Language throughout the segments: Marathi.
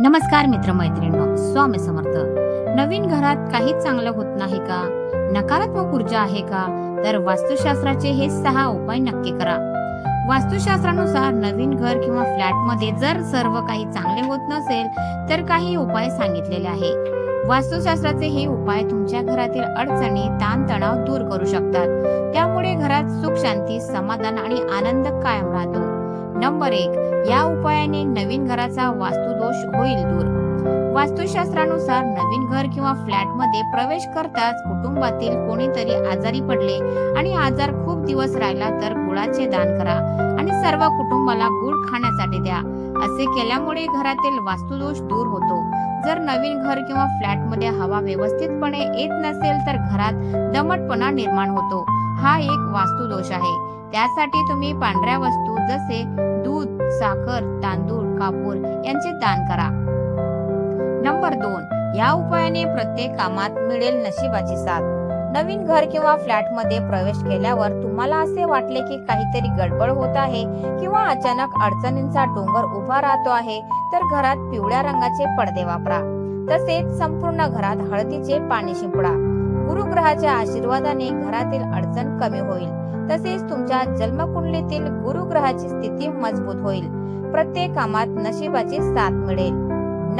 नमस्कार मित्रमैत्रिणींनो स्वामी समर्थ. नवीन घरात काही चांगलं होत नाही का? नकारात्मक ऊर्जा आहे का? तर वास्तुशास्त्राचे हे सहा उपाय नक्की करा. वास्तुशास्त्रानुसार नवीन घर किंवा फ्लॅटमध्ये जर सर्व काही चांगले होत नसेल तर काही उपाय सांगितलेले आहे. वास्तुशास्त्राचे हे उपाय तुमच्या घरातील अडचणी ताणतणाव दूर करू शकतात. त्यामुळे घरात सुख शांती समाधान आणि आनंद कायम राहतो. नंबर एक या उपायाने नवीन घराचा वास्तुदोष होईल दूर. वास्तुशास्त्रानुसार नवीन घर किंवा फ्लॅटमध्ये प्रवेश करताच कुटुंबातील कोणीतरी आजारी पडले आणि आजार खूप दिवस राहिला तर गुळाचे दान करा आणि सर्व कुटुंबाला गुळ खाण्यासाठी द्या. असे केल्यामुळे घरातील वास्तुदोष दूर होतो. जर नवीन घर किंवा फ्लॅटमध्ये हवा व्यवस्थितपणे येत नसेल तर घरात दमटपणा निर्माण होतो. हा एक वास्तुदोष आहे. त्यासाठी तुम्ही पांढऱ्या वस्तू जसे साखर तांदूळ कापूर यांचे दान करा. नंबर दोन या उपायाने प्रत्येक कामात मिळेल नशिबाची साथ. नवीन घर किंवा फ्लॅटमध्ये प्रवेश केल्यावर तुम्हाला असे वाटले की काहीतरी गडबड होत आहे किंवा अचानक अडचणींचा डोंगर उभा राहतो आहे तर घरात पिवळ्या रंगाचे पडदे वापरा. तसेच संपूर्ण घरात हळदीचे पाणी शिंपडा. गुरुग्रहाच्या आशीर्वादाने घरातील अडचण कमी होईल. तसेच तुमच्या जन्मकुंडलीतील गुरुग्रहाची स्थिती मजबूत होईल. प्रत्येक कामात नशिबाची साथ मिळेल.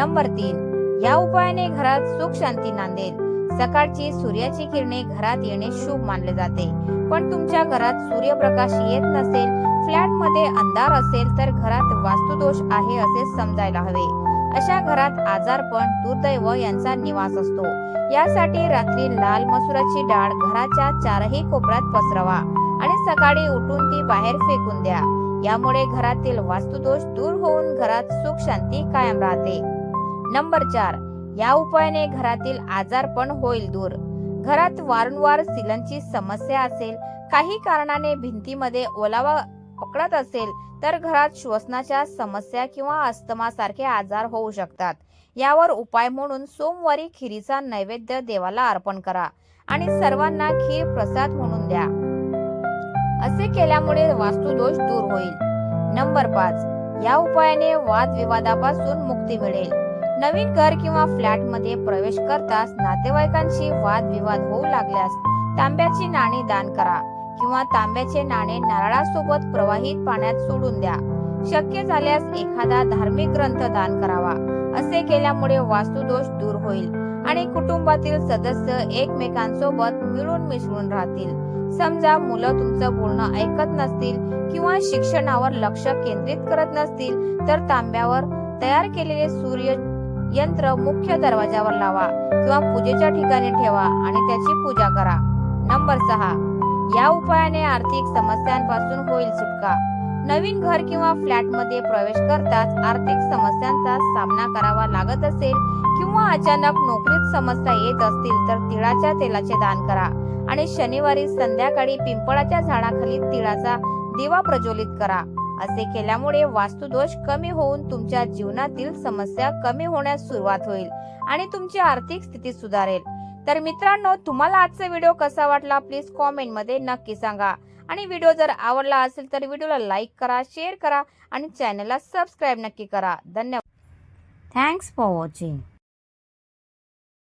नंबर तीन या उपायाने घरात सुख शांती नांदेल. सकाळची सूर्याची किरणे घरात येणे शुभ मानले जाते. पण तुमच्या घरात सूर्यप्रकाश येत नसेल फ्लॅटमध्ये अंधार असेल तर घरात वास्तुदोष आहे असे समजायला हवे. अशा घरात आजारपण दुर्दैव यांचा निवास असतो. यासाठी रात्री लाल मसुराची डाळ घराच्या चारही कोपऱ्यात पसरवा. आणि सकाळी उठून ती बाहेर फेकून द्या. यामुळे घरातील वास्तुदोष दूर होऊन घरात सुख शांती कायम राहते. नंबर चार. या उपायाने घरातील आजारपण होईल दूर. घरात वारंवार सिलनची समस्या असेल काही कारणाने भिंतीमध्ये ओलावा पकडत असेल तर घरात श्वसनाच्या समस्या किंवा अस्थमा सारखे आजार होऊ शकतात. यावर उपाय म्हणून सोमवारी खिरीचा नैवेद्य देवाला अर्पण करा आणि सर्वांना खीर प्रसाद म्हणून द्या. असे केल्यामुळे वास्तुदोष दूर होईल. नंबर पाच. या उपायाने वादविवादापासून मुक्ती मिळेल. नवीन घर किंवा फ्लॅटमध्ये प्रवेश करताच नातेवाईकांशी वादविवाद होऊ लागल्यास तांब्याची नाणी दान करा किंवा तांब्याचे नाणे नारळासोबत प्रवाहित पाण्यात सोडून द्या. शक्य झाल्यास एखादा धार्मिक ग्रंथ दान करावा. असे केल्यामुळे वास्तुदोष दूर होईल. आणि कुटुंबातील सदस्य एकमेकांसोबत मिळून मिसळून राहतील. समजा मुलं तुमचं बोलणं ऐकत नसतील किंवा शिक्षणावर लक्ष केंद्रित करत नसतील तर तांब्यावर तयार केलेले सूर्य यंत्र मुख्य दरवाजावर लावा किंवा पूजेच्या ठिकाणी ठेवा आणि त्याची पूजा करा. नंबर सहा. या उपायाने आर्थिक समस्यांपासून होईल सुटका. नवीन घर किंवा फ्लॅटमध्ये प्रवेश करताच आर्थिक समस्यांचा सामना करावा लागत असेल किंवा अचानक नोकरीत समस्या येत असतील तर तिळाच्या तेलाचे दान करा. आणि शनिवारी संध्याकाळी पिंपळाच्या झाडाखाली तिळाचा दिवा प्रज्वलित करा. असे केल्यामुळे वास्तुदोष कमी होऊन तुमच्या जीवनातील समस्या कमी होण्यास सुरुवात होईल आणि तुमची आर्थिक स्थिती सुधारेल. तर मित्रांनो तुम्हाला आजचा व्हिडिओ कसा वाटला? प्लीज कॉमेंटमध्ये नक्की सांगा. आणि व्हिडिओ जर आवडला असेल तर व्हिडिओला लाईक करा शेअर करा आणि चॅनलला सबस्क्राईब नक्की करा. धन्यवाद. Thanks for watching